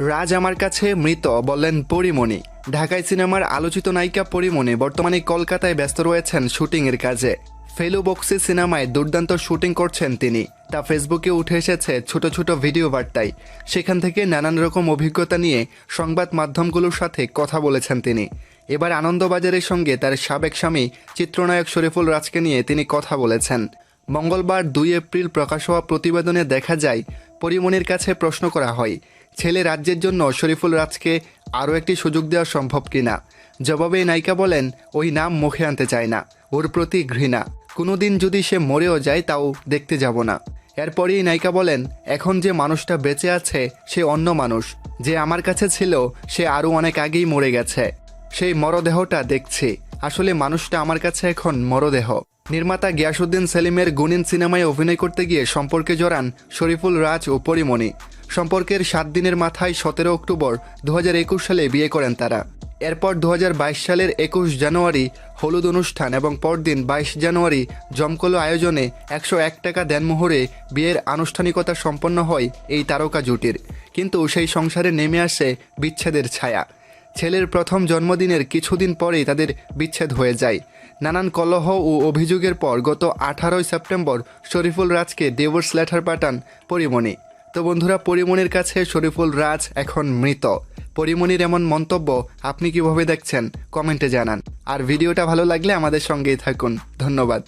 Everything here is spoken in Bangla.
রাজ আমার কাছে মৃত বললেন পরিমণি। ঢাকায় সিনেমার আলোচিত নায়িকা পরিমণি বর্তমানে কলকাতায় ব্যস্ত রয়েছেন শুটিংয়ের কাজে। ফেলু বক্সি সিনেমায় দুর্দান্ত শুটিং করছেন তিনি। তা ফেসবুকে উঠে এসেছে ছোট ছোট ভিডিও বার্তায়। সেখান থেকে নানান রকম অভিজ্ঞতা নিয়ে সংবাদ মাধ্যমগুলোর সাথে কথা বলেছেন তিনি। এবার আনন্দবাজারের সঙ্গে তার সাবেক স্বামী চিত্রনায়ক শরীফুল রাজকে নিয়ে তিনি কথা বলেছেন। মঙ্গলবার দুই এপ্রিল প্রকাশ হওয়া প্রতিবেদনে দেখা যায় পরিমণির কাছে প্রশ্ন করা হয়, ছেলে রাজ্যের জন্য শরীফুল রাজকে আরও একটি সুযোগ দেওয়া সম্ভব কিনা? জবাবে নায়িকা বলেন, ওই নাম মুখে আনতে চায় না, ওর প্রতি ঘৃণা। কোনোদিন যদি সে মরেও যায় তাও দেখতে যাব না। এরপরেই নায়িকা বলেন, এখন যে মানুষটা বেঁচে আছে, সে অন্য মানুষ। যে আমার কাছে ছিল, সে আরও অনেক আগেই মরে গেছে। সেই মরদেহটা দেখছি। আসলে মানুষটা আমার কাছে এখন মরদেহ। নির্মাতা গিয়াসুদ্দিন সেলিমের গুনিন সিনেমায় অভিনয় করতে গিয়ে সম্পর্কে জড়ান শরীফুল রাজ ও পরিমণি। সম্পর্কের সাত দিনের মাথায় সতেরো অক্টোবর দু হাজার একুশ সালে বিয়ে করেন তারা। এরপর দু হাজার বাইশ সালের একুশ জানুয়ারি হলুদ অনুষ্ঠান এবং পরদিন বাইশ জানুয়ারি জমকলো আয়োজনে একশো এক টাকা দেনমোহরে বিয়ের আনুষ্ঠানিকতা সম্পন্ন হয় এই তারকা জুটির। কিন্তু সেই সংসারে নেমে আসে বিচ্ছেদের ছায়া। ছেলের প্রথম জন্মদিনের কিছুদিন পরেই তাদের বিচ্ছেদ হয়ে যায়। নানান কলহ ও অভিযোগের পর গত আঠারোই সেপ্টেম্বর শরীফুল রাজকে ডিভোর্স লেটার পাঠান পরিমণি। তো বন্ধুরা, পরিমণির কাছে শরীফুল রাজ এখন মৃত। পরিমণির এমন মন্তব্য আপনি কীভাবে দেখছেন, কমেন্টে জানান। আর ভিডিওটা ভালো লাগলে আমাদের সঙ্গেই থাকুন। ধন্যবাদ।